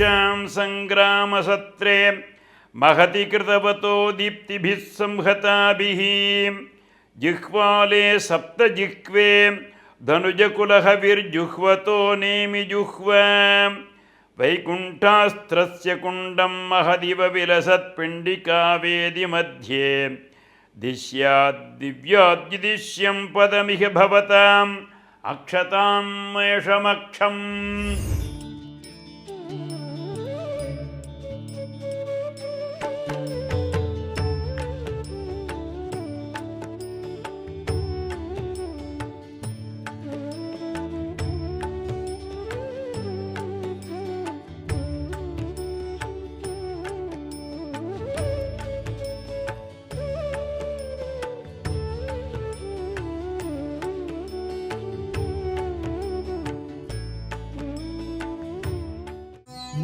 परीक्षां सत्रे महति कृतवतो दीप्तिभिः संहताभिः जिह्वाले सप्तजिह्वे धनुजकुलहविर्जुह्वतो नेमिजुह्व वैकुण्ठास्त्रस्य कुण्डं महदिव विलसत्पिण्डिकावेदि मध्ये दिश्याद्दिव्याद्युदिश्यं पदमिह भवताम् अक्षतां मेषमक्षम्